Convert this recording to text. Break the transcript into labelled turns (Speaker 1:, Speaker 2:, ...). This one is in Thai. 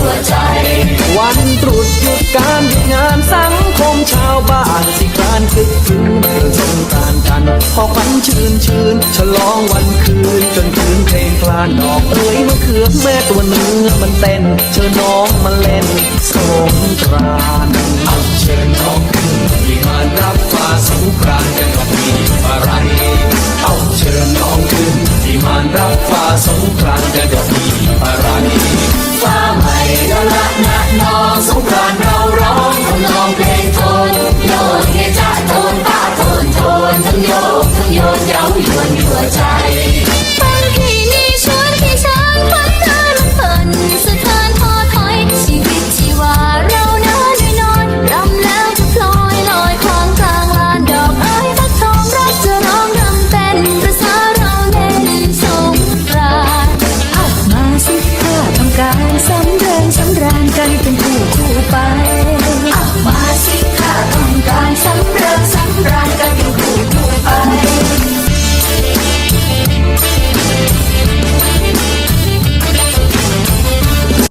Speaker 1: หัวใจ
Speaker 2: วันตรุษหยุดการหยุดงานสังคมชาวบ้านสิการคึกคืนเพื่อสงการกันพอขวันชื่นชื่นฉลองวันคืนจนคืนเพลงคลานดอกเอ้ยมะเขือแม่ตัวเนื้อมันเต้น เชิญน้องมาเล่นสงกรานต์อาเชิญน้องขึ้นที่งานรับฟ้าสงกรานต์กันกับมีอะไรเอาเชิญน้องขึ้นที่งานรับฟ้าสงกรานต์กันกั
Speaker 1: หังพี่นี่ชวนพี่ช้างพันเธอลำพันสะเทือนพอถอยชีวิตชีวาเรานินไม่อนรำแล้วจะลอยลอยคลองกางลานดอกไม้ฟักทองรักจะร้องรำเป็นภาษาเราเล่นสงกรานต์อับมาสิท่าทำการสำเริงสำราญกันเป็นคู่คู่ไป